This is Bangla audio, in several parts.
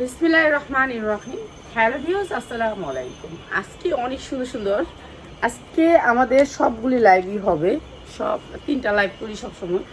বিসমিল্লাহ রহমান রহিম। হ্যালো ভিউজ আসসালামু আলাইকুম। আজকে অনেক সুন্দর সুন্দর, আজকে আমাদের সবগুলি লাইভই হবে। সব, তিনটা লাইভ করি সবসময়।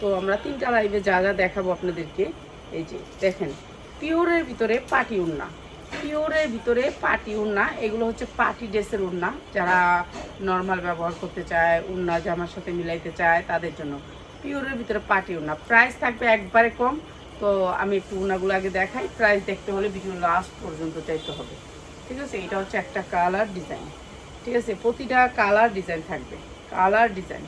তো আমরা তিনটা লাইভে যা যা দেখাবো আপনাদেরকে, এই যে দেখেন, পিওরের ভিতরে পাটি উন্না। পিওরের ভিতরে পাটি উন্না, এগুলো হচ্ছে পাটি ড্রেসের উন্না, যারা নর্মাল ব্যবহার করতে চায়, উন্না জামার সাথে মিলাইতে চায়, তাদের জন্য। পিওরের ভিতরে পাটি উন্না। প্রাইস থাকবে একবারে কম তো আমি একটু উনাগুলো আগে দেখাই প্রাইস দেখতে হলে ভিডিও লাস্ট পর্যন্ত চাইতে হবে। ঠিক আছে? এটা হচ্ছে একটা কালার ডিজাইন ঠিক আছে? প্রতিটা কালার ডিজাইন থাকবে। কালার ডিজাইন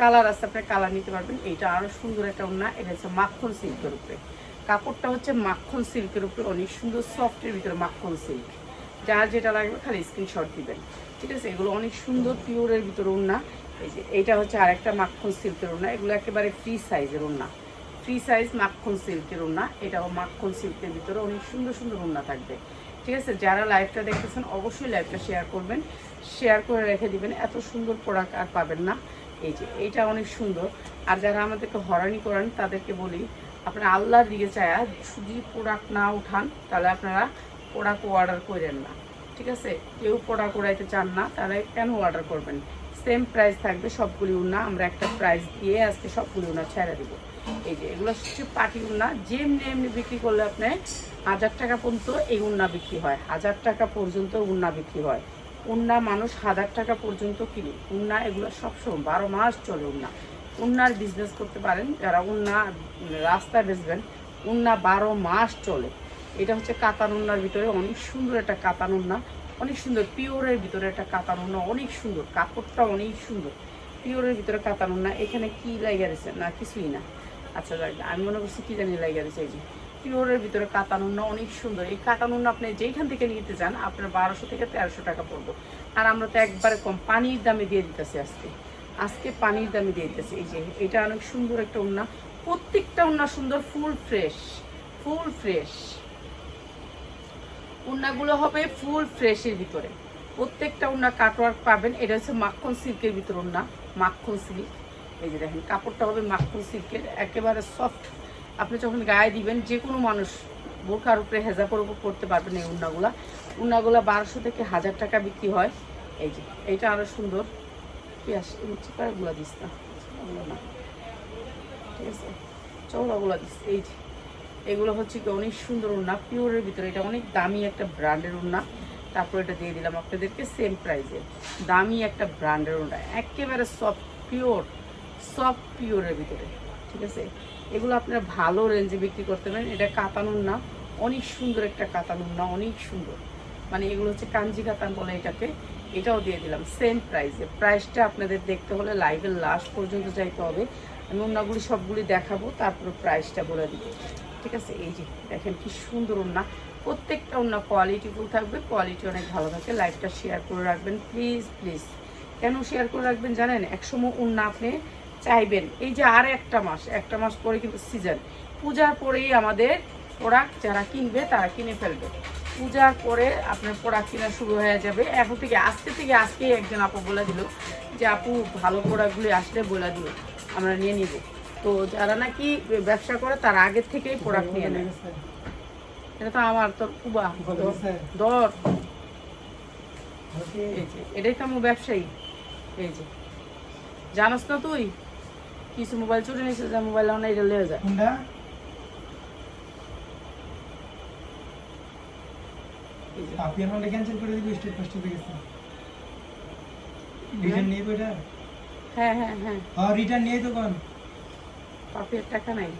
কালার আছে, আপনি কালার নিতে পারবেন। এটা আরও সুন্দর একটা উন্না এটা হচ্ছে মাখন সিল্কের উপরে। কাপড়টা হচ্ছে মাখন সিল্কের উপরে। অনেক সুন্দর সফটের ভিতরে মাখন সিল্ক। যার যেটা লাগবে খালি স্ক্রিনশট দিবেন। ঠিক আছে? এগুলো অনেক সুন্দর পিওরের ভিতরে উন্না এই যে এইটা হচ্ছে আরেকটা মাখন সিল্কের উন্না এগুলো একেবারে ফ্রি সাইজের উন্না ফ্রি সাইজ মাখন সিল্কের ওড়না। এটাও মাখন সিল্কের ভিতরে অনেক সুন্দর সুন্দর ওড়না থাকবে। ঠিক আছে? যারা লাইভটা দেখতেছেন, অবশ্যই লাইভটা শেয়ার করবেন। শেয়ার করে রেখে দিবেন, এত সুন্দর প্রোডাক্ট আর পাবেন না। এই যে, এইটা অনেক সুন্দর। আর যারা আমাদেরকে হরানি করেন, তাদেরকে বলি, আপনারা আল্লাহর দিকে চায়া যদি প্রোডাক্ট না উঠান, তাহলে আপনারা প্রোডাক্ট অর্ডার করেন না। ঠিক আছে? কেউ প্রোডাক্ট উড়াইতে চান না, তাহলে কেন অর্ডার করবেন? সেম প্রাইস থাকবে সবগুলি উন্না আমরা একটা প্রাইস দিয়ে আজকে সবগুলি উন্না ছেড়ে দেবো। এই যে, এগুলো পাটি উন্না। যেমনি এমনি বিক্রি করলে আপনি হাজার টাকা পর্যন্ত এই উন্না বিক্রি হয়। হাজার টাকা পর্যন্ত উন্না বিক্রি হয়। উন্না মানুষ হাজার টাকা পর্যন্ত কিনে। উন্না এগুলো সবসময় বারো মাস চলে উন্না। উন্নার বিজনেস করতে পারেন, যারা উন্না রাস্তায় বেচবেন, উন্না বারো মাস চলে। এটা হচ্ছে কাতান উন্নার ভিতরে অনেক সুন্দর একটা কাতান উন্না। অনেক সুন্দর, পিওরের ভিতরে একটা কাতান উন্না অনেক সুন্দর। কাপড়টা অনেক সুন্দর। পিওরের ভিতরে কাতান উন্না। এখানে কি লাগিয়ে না, কিছুই না। আচ্ছা আমি মনে করছি কি জানি লাগিয়ে দিয়েছে এই যে। পিওরের ভিতরে কাতান উন্না অনেক সুন্দর। এই কাতান আপনি যেইখান থেকে নিতে চান, আপনার বারোশো থেকে তেরোশো টাকা পড়ব। আর আমরা তো একবারে কম পানির দামে দিয়ে দিতেছি আজকে। আজকে পানির দামে দিয়ে দিতেছি। এই যে, এটা অনেক সুন্দর একটা উন্না। প্রত্যেকটা উন্না সুন্দর, ফুল ফ্রেশ ফুল ফ্রেশ। উন্নাগুলো হবে ফুল ফ্রেশের ভিতরে। প্রত্যেকটা উন্না কাটওয়ার্ক পাবেন। এটা হচ্ছে মাখন সিল্কের ভিতর উন্না, মাখন সিল্ক। এই যে দেখেন, কাপড়টা হবে মাখন সিল্কের, একেবারে সফট আপনি যখন গায়ে দিবেন, যে কোনো মানুষ বোরকার উপরে, হেজাপের উপর করতে পারবেন এই উন্নাগুলা। উন্নাগুলা বারোশো থেকে হাজার টাকা বিক্রি হয়। এই যে, এইটা আরও সুন্দর। পেঁয়াজ চিপারগুলো দিস না? ঠিক আছে? চৌড়াগুলো দিস। এই যে, এগুলো হচ্ছে কি অনেক সুন্দর উন্না, পিওরের ভিতরে। এটা অনেক দামি একটা ব্র্যান্ডের উন্না। তারপর এটা দিয়ে দিলাম আপনাদেরকে সেম প্রাইসে দামি একটা ব্র্যান্ডের উন্না। একেবারে সফট পিওর সফট পিওরের ভিতরে, ঠিক আছে? এগুলো আপনারা ভালো রেঞ্জে বিক্রি করতে পারেন। এটা কাতানুন না, অনেক সুন্দর একটা কাতানুন না, অনেক সুন্দর। মানে এগুলো হচ্ছে কাঞ্জি কাতান বলে এটাকে, এটাও দিয়ে দিলাম সেম প্রাইসে প্রাইসটা আপনাদের দেখতে হলে লাইভের লাস্ট পর্যন্ত যাইতে হবে। আমি অন্যগুলি সবগুলি দেখাবো, তারপরে প্রাইসটা বলে দিব। ঠিক আছে? এই যে, দেখেন কি সুন্দর ওন্না। প্রত্যেকটা ওন্না কোয়ালিটিফুল থাকবে কোয়ালিটি অনেক ভালো থাকে। লাইভটা শেয়ার করে রাখবেন প্লিজ প্লিজ কেন শেয়ার করে রাখবেন জানেন? একসময় ওন্না আপনি চাইবেন। এই যে আর একটা মাস একটা মাস পরে কিন্তু সিজন পূজার পরেই আমাদের প্রোডাক্ট যারা কিনবে তারা কিনে ফেলবে। পূজার পরে আপনার প্রোডাক্ট কেনা শুরু হয়ে যাবে। এখন থেকে আজকে থেকে আজকেই একজন আপু বলে দিল যে আপু ভালো প্রোডাক্টগুলি আসলে বলে দিল আমরা নিয়ে নিব। তো যারা নাকি ব্যবসা করে তার আগের থেকেই প্রোডাক্ট নিয়ে নেয়। এটা তো আমার তোর কুবা দর এটাই তো আমার ব্যবসায়ী। এই যে জানোস না তুই? কিছু মোবাইল চুরি নিয়েছে যে মোবাইল না এটা লেগে যায় কোনটা এই যে। আপনি আমার ক্যান্সেল করে দিবি স্টেট ফার্স্ট হয়ে গেছে রিটার্ন নিয়ে তো এটা হ্যাঁ হ্যাঁ হ্যাঁ হ্যাঁ রিটার্ন নিয়ে তো কোন পাপিয়ার টাকা নাই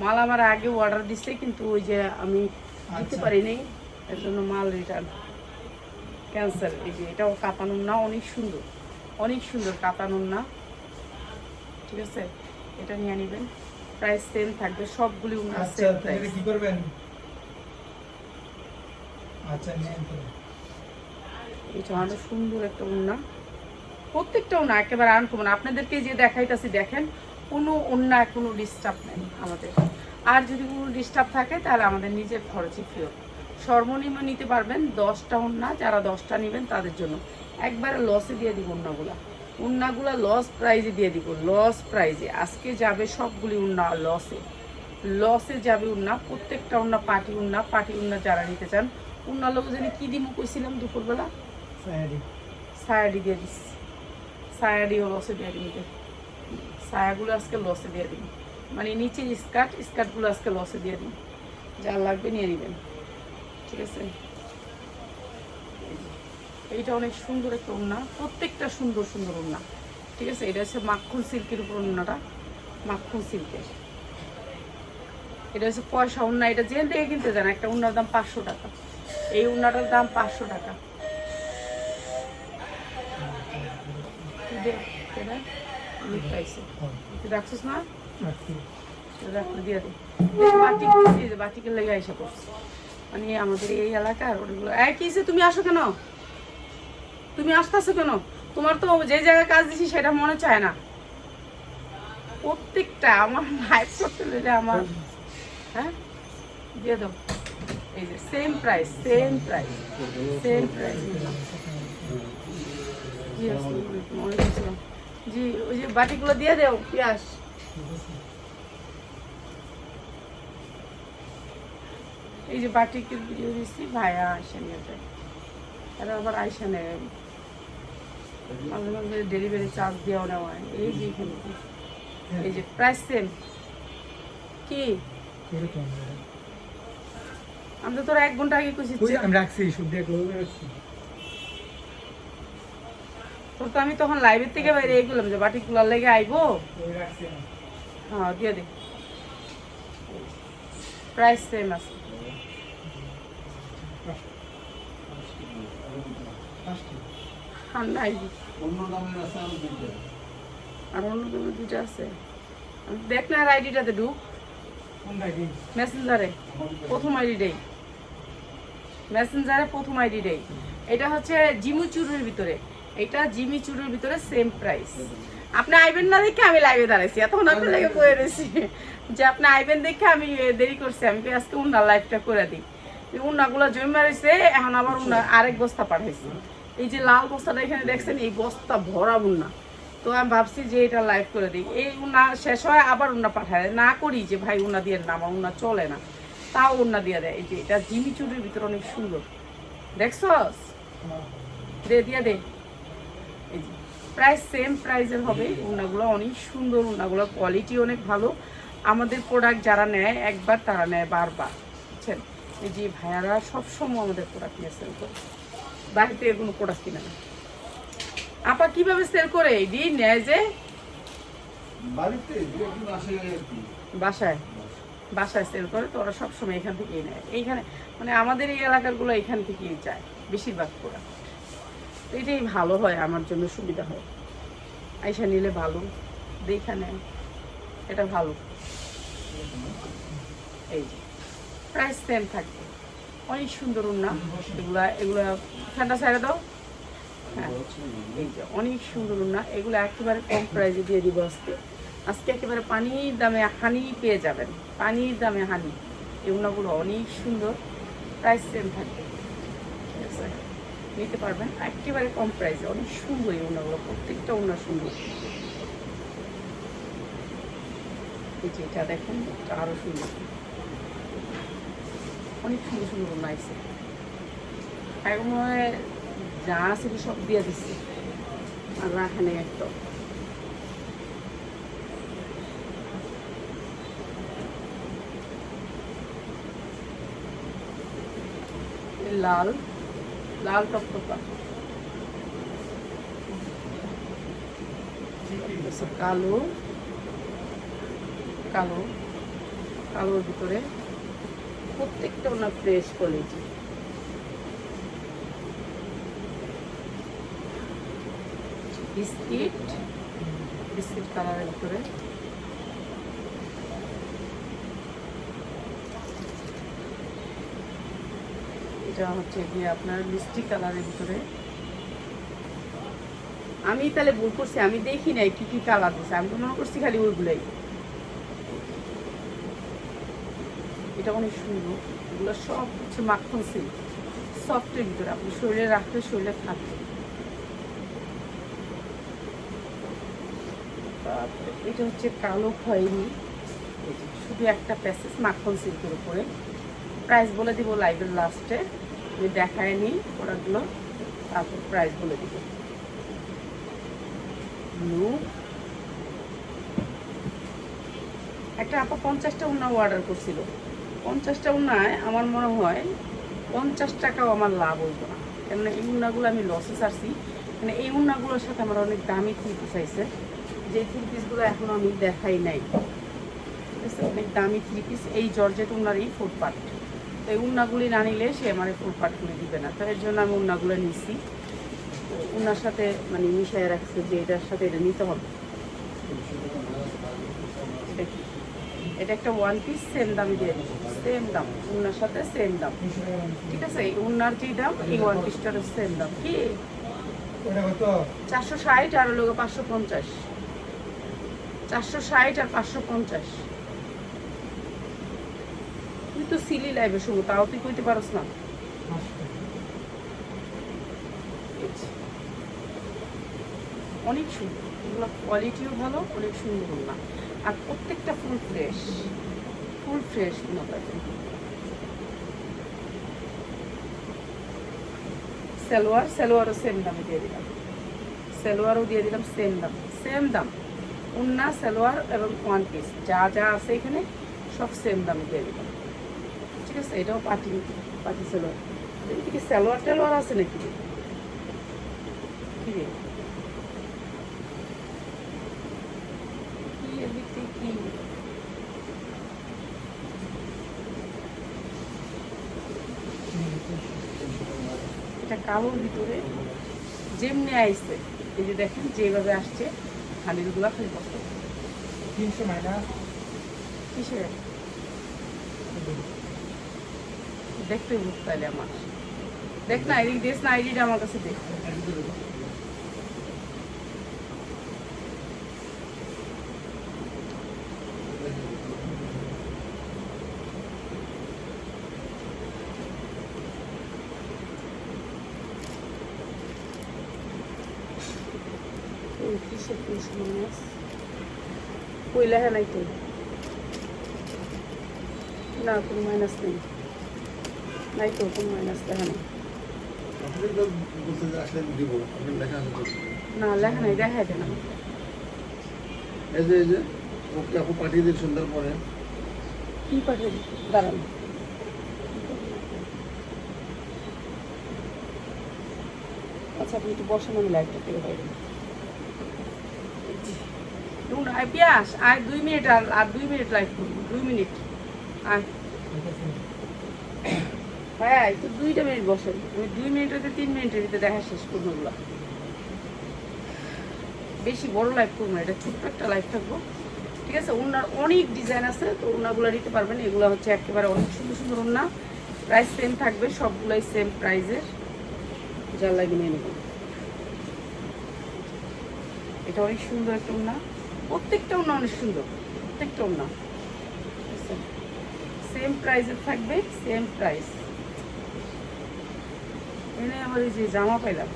মাল আমার আগে অর্ডার দিচ্ছে কিন্তু ওই যে আমি দিতে আচ্ছা। পারিনি এর জন্য মাল রিটার্ন ক্যান্সেল এই যে এটাও কাতানুন না অনেক সুন্দর অনেক সুন্দর কাতানুন না ঠিক আছে? এটা নিয়ে নেবেন। প্রাইস সেম থাকবে সবগুলি উনার আচ্ছা সেম তাহলে প্রাইস কি করবেন? আচ্ছা এটা অনেক সুন্দর একটা উন্না প্রত্যেকটা উন্না একেবারে আনকমন আপনাদেরকে যে দেখাইতাছি দেখেন কোনো উন্না কোনো ডিস্টার্ব নেই আমাদের। আর যদি কোনো ডিস্টার্ব থাকে তাহলে আমাদের নিজের খরচে ফেরত সর্বনিম্ন নিতে পারবেন দশটা উন্না যারা দশটা নেবেন তাদের জন্য। একবারে লসে দিয়ে দিব উন্নাগুলা উন্নাগুলা লস প্রাইজে দিয়ে দিব লস প্রাইজে আজকে যাবে সবগুলি উন্না লসে লসে যাবে উন্না প্রত্যেকটা উন্না পাটি উন্না পাটি উন্না যারা নিতে চান উন্না লোক জানি কী দিব কইছিলাম দুপুরবেলা? সায়াডি। সায়াডি দিয়ে দিস। সায়াডিও লসে দিয়ে দিন সায়াগুলো আজকে লসে দিয়ে দিন মানে নিচের স্কার্ট স্কার্টগুলো আজকে লসে দিয়ে দিন যা লাগবে নিয়ে নেবেন। ঠিক আছে? এইটা অনেক সুন্দর একটা ওড়না প্রত্যেকটা সুন্দর সুন্দর ওড়না ঠিক আছে? এটা হচ্ছে মাখন সিল্কের উপর ওড়নাটা মাখন সিল্কের। এটা হচ্ছে পয়সা ওড়না এটা জেন থেকে কিনতে যান, একটা ওড়নার দাম পাঁচশো টাকা। এই ওড়নাটার দাম পাঁচশো টাকা। মানে আমাদের এই এলাকার ওগুলো। এক কিসে তুমি আসো কেন? তুমি আসতেছো কেন? তোমার তো যে জায়গায় কাজ দিছি সেটা মনে চায় না। প্রত্যেকটা আমার লাইফ করতে আমার হ্যাঁ? দিয়ে দাও। এই যে same price same price same price জি ওই যে বাটিগুলো দিয়ে দেও পিয়াস এই যে বাটিকের ভিডিও দিচ্ছি ভাইয়া নিয়ে যায়। তারা আবার আইসা নেয়। মাঝে মাঝে ডেলিভারি চার্জ দেওয়া নেওয়া হয়। এই যে এখানে এই যে প্রাইস সেম কি? আমি তো তোরা এক ঘণ্টা আগে খুশি আমি রাখছি শুদ্ধ রাখছি। তোর তো আমি তখন লাইভের থেকে বাইরে এগুলাম যে বাটিগুলার লেগে আইবো। হ্যাঁ দিয়ে দে। প্রাইস সেম আছে। পাঁচটি। আর দামের দুইটা। আর অন্য কোনো দুটো আছে। দেখ না আর আইডিটাতে ঢুক। মেসেঞ্জারে প্রথম আইডিটাই। মেসেঞ্জারে প্রথম আইডিটাই। এটা হচ্ছে জিমু চুরের ভিতরে। এটা জিমি চুরের ভিতরে সেম প্রাইস আপনি আইবেন না দেখে আমি লাইভে দাঁড়াইছি। এতক্ষণ আপনি লেগে বয়ে রয়েছি। যে আপনি আইবেন দেখে আমি দেরি করছি। আমি আজকে উন্না লাইভটা করে দিই। উন্নাগুলো জমে রয়েছে এখন আবার উন্না আরেক বস্তা পাঠাইছি। এই যে লাল বস্তাটা এখানে দেখছেন, এই বস্তা ভরা উন্না। তো আমি ভাবছি যে এটা লাইভ করে দিই। এই উন্না শেষ হয়, আবার উন্না পাঠায়। না করি যে ভাই উন্না দিয়ে না, আমার উন্না চলে না। তাও উন্না দিয়ে দেয়। এই যে এটা জিমি চুরির ভিতরে অনেক সুন্দর। দেখছস? দে, দিয়ে দে। এই যে প্রাইস সেম প্রাইসের হবে উন্নাগুলো। অনেক সুন্দর উন্নাগুলো। কোয়ালিটি অনেক ভালো। আমাদের প্রোডাক্ট যারা নেয়, একবার তারা নেয় বারবার। বুঝছেন? এই যে ভাইয়ারা সবসময় আমাদের প্রোডাক্ট নিয়ে সেল করে। থেকে কোনো প্রোডাক্ট কিনে না। আপা কীভাবে সেল করে? এই দিন নেয় যে বাসায়। বাসায় সেল করে তো ওরা সবসময় এখান থেকেই নেয়। এইখানে মানে আমাদের এই এলাকারগুলো এখান থেকেই যায় বেশিরভাগ প্রোডাক্ট এটাই ভালো হয় আমার জন্য সুবিধা হয়। আইসা নিলে ভালো দেখা নেয় এটা ভালো। এই যে প্রাইস সেম থাকবে। অনেক সুন্দর না এগুলা এগুলা ঠান্ডা ছাড়া দাও। হ্যাঁ অনেক সুন্দর না এগুলো একেবারে কম প্রাইসে দিয়ে দিব আজকে। আজকে একেবারে পানির দামে হানি পেয়ে যাবেন। পানির দামে হানি। এই উনাগুলো অনেক সুন্দর। প্রাইস সেম থাকবে। ঠিক আছে? নিতে পারবেন। একেবারে কম প্রাইসে অনেক সুন্দর এই উনাগুলো প্রত্যেকটা উনা সুন্দর। এই যে এটা দেখুন, এটা আরও সুন্দর। অনেক সুন্দর সুন্দর এখন মনে হয় যা আছে সব দিয়ে দিচ্ছি আর রাখে নেই একটা লাল লাল হচ্ছে কালো কালো, কালোর ভিতরে প্রত্যেকটা ওনার ফ্রেশ কোয়ালিটি বিস্কিট বিস্কিট কালারের ভিতরে এটা হচ্ছে গিয়ে আপনার মিষ্টি কালারের ভিতরে আমি তাহলে ভুল করছি আমি দেখি নাই কি কি কালার দিচ্ছে আমি তো মনে করছি খালি ওইগুলাই। এটা অনেক সুন্দর। এগুলো সব হচ্ছে মাখন সিল্ক সফটের ভিতরে, আপনি শরীরে রাখলে শরীরে থাকবে এটা হচ্ছে কালো খয়েরি। শুধু একটা প্যাসেজ মাখন সিল্কের উপরে। প্রাইস বলে দিব লাইভের লাস্টে আমি দেখায় নিই প্রোডাক্টগুলো তারপর প্রাইস বলে দিব। ব্লু একটা আপা পঞ্চাশটা উন্না অর্ডার করছিল। পঞ্চাশটা উন্নায় আমার মনে হয় পঞ্চাশ টাকাও আমার লাভ হইতো না। কেননা এই উন্নাগুলো আমি লসে ছাড়ছি। মানে এই উন্নাগুলোর সাথে আমার অনেক দামি থ্রি পিস আইছে যে থ্রি পিসগুলো এখনও আমি দেখাই নাই। ঠিক আছে? অনেক দামি থ্রি পিস এই জর্জেট উন্নারই ফুটপাট। তো এই উন্নাগুলি না নিলে সে আমার এই ফুটপাটগুলি দিবে না। তো এর জন্য আমি উন্নাগুলো নিছি। তো উন্নার সাথে মানে মিশিয়ে রাখছে যে এটার সাথে এটা নিতে হবে? এটা একটা ওয়ান পিস সেম দামই দিয়ে সেম দাম উন্নার সাথে সেম দাম। দাম। ঠিক আছে? এই উন্নার যে দাম এই ওয়ান পিসটার সেম দাম। কি? চারশো ষাট আর হলো পাঁচশো পঞ্চাশ। চারশো ষাট আর পাঁচশো পঞ্চাশ। তুই তো সিলি লাইবে শুধু তাও তুই কইতে পারস না। অনেক সুন্দর। এগুলো কোয়ালিটিও ভালো অনেক সুন্দর না আর প্রত্যেকটা ফুল ফ্রেশ ফুল ফ্রেশ না পাবে সালোয়ার, সালোয়ারও সেম দামে দিয়ে দিলাম। সালোয়ারও দিয়ে দিলাম সেম দাম। সেম দাম। উন্না, সালোয়ার এবং ওয়ান পিস যা যা আছে এখানে সব সেম দামে দিয়ে দিলাম। ঠিক আছে? এটাও পাটি পাটি সালোয়ার। এদিকে সালোয়ার টালোয়ার আছে নাকি? কি এদিকে কি এটা কালোর ভিতরে যেমনি আইছে এই যে দেখেন যেভাবে আসছে হানিরগুলো খালি কষ্ট তিনশো মাইনাস কিসের? দেখতে বুঝতে আমার। দেখ না এদিক দেশ না আইডিটা আমার কাছে দেখ ওই ওই লেখা নাই তো না কোনো মাইনাস নেই। নাই। তো কোনো মাইনাস লেখা নেই। না লেখা নেই দেখাই দেন এই যে এই যে ওকে আপু পাঠিয়ে দিন পরে। কি পাঠিয়ে দাঁড়ান। আচ্ছা আপনি একটু বসেন আমি লাইটটা থেকে বাইরে পিয়াস আয় দুই মিনিট আর আর দুই মিনিট লাইট করব, দুই মিনিট। আয় হ্যাঁ একটু দুইটা মিনিট বসেন। দুই মিনিট হতে তিন মিনিটের ভিতরে দেখা শেষ করব ওগুলো বেশি বড় লাইভ করব না, এটা ছোট্ট একটা লাইভ থাকব। ঠিক আছে? ওনার অনেক ডিজাইন আছে, তো ওনাগুলো নিতে পারবেন। এগুলো হচ্ছে একেবারে অনেক সুন্দর সুন্দর ওনা প্রাইস সেম থাকবে, সবগুলোই সেম প্রাইজের যা লাগে নিয়ে নেবেন। এটা অনেক সুন্দর একটা ওনা প্রত্যেকটা ওনা অনেক সুন্দর, প্রত্যেকটা ওনা সেম প্রাইসের থাকবে সেম প্রাইস এনে আমার এই যে জামা পাইলাম।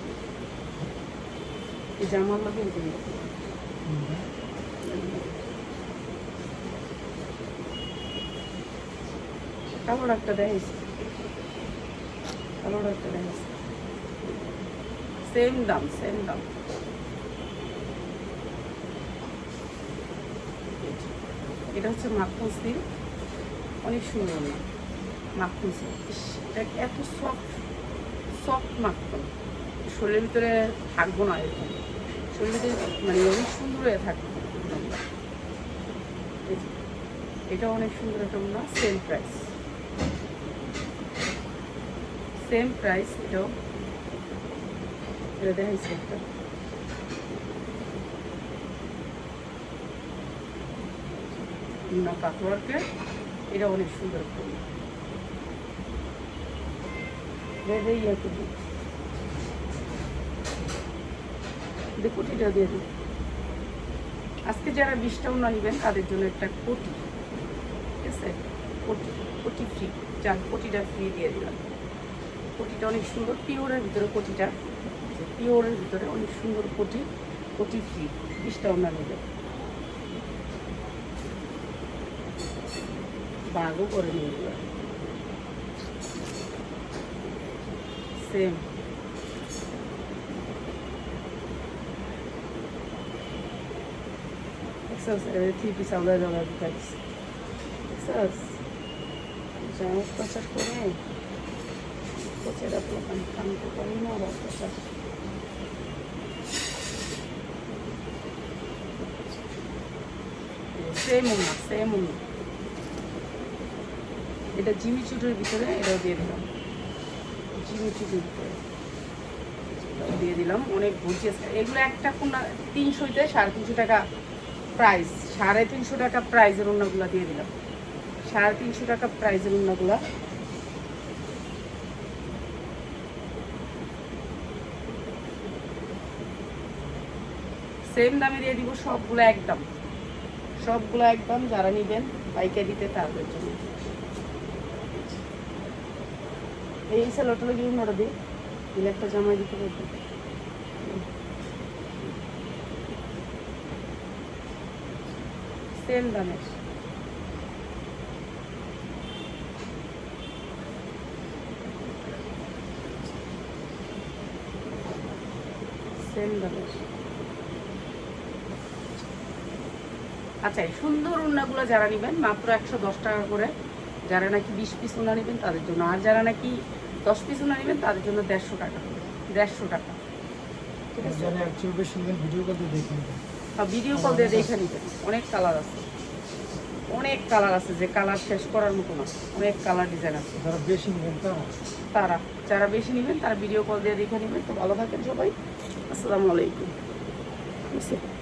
এই জামার লাগে কালো একটা দেখাইছি কালো একটা দেখাইছি সেম দাম সেম দাম। এটা হচ্ছে মাখন সিল্ক অনেক সুন্দর না মাখন এটা এত সফট সফট মাখন শরীরের ভিতরে থাকব না এরকম। শরীরের ভিতরে মানে অনেক সুন্দর হয়ে থাকবে। এটা অনেক সুন্দর একটা না সেম প্রাইস সেম প্রাইস এটাও। এটা দেখাইছি একটা না কাটওয়ার্কের এটা অনেক সুন্দর করবি কোটিটা দিয়ে আজকে যারা বিশটা উন্না নেবেন, তাদের জন্য একটা কোটি। ঠিক আছে? কোটি ফ্রি যান ফ্রি দিয়ে দিলাম। কোটিটা অনেক সুন্দর, পিওরের ভিতরে কোটিটা। পিওরের ভিতরে অনেক সুন্দর কোটি কোটি ফ্রি বিশটা উন্না নেবে బాగా కొరిగింది same Texas, evet iyi bir sallar dolar bir tanesi. Texas. Vamos passar por aí. Vou tirar pela pancada, vou pôr em moral, passar. Sei, mona, sei, mona. এটা জিমি চুটের ভিতরে, এটাও দিয়ে দিলাম। জিমি চুটের ভিতরে। দিয়ে দিলাম, অনেক গর্জিয়াস এগুলো একটা কোনা তিনশোতে সাড়ে তিনশো টাকা প্রাইস সাড়ে তিনশো টাকা প্রাইজের ওনাগুলো দিয়ে দিলাম। সাড়ে তিনশো টাকা প্রাইজের ওনাগুলা সেম দামে দিয়ে দিব সবগুলো একদম। সবগুলো একদম যারা নিবেন পাইকারিতে তাদের জন্য। এই স্যালোটা লাগিয়ে নোটা দিই দিলে একটা জামাই দিতে পারবে। সেম দামের। আচ্ছা সুন্দর উন্নাগুলো যারা নেবেন, মাত্র একশো দশ টাকা করে। যারা নাকি বিশ পিস উন্না নেবেন তাদের জন্য। আর যারা নাকি দশ পিস উন্না নেবেন তাদের জন্য দেড়শো টাকা। দেড়শো টাকা। ঠিক আছে? দেখে নেবেন। আর ভিডিও কল দিয়ে দেখে নিবেন। অনেক কালার আছে। অনেক কালার আছে যে কালার শেষ করার মতো না। অনেক কালার ডিজাইন আছে। যারা বেশি নেবেন তারা। তারা। যারা বেশি নেবেন তারা ভিডিও কল দিয়ে দেখে নেবেন। তো ভালো থাকেন সবাই। আসসালামু আলাইকুম। বুঝছে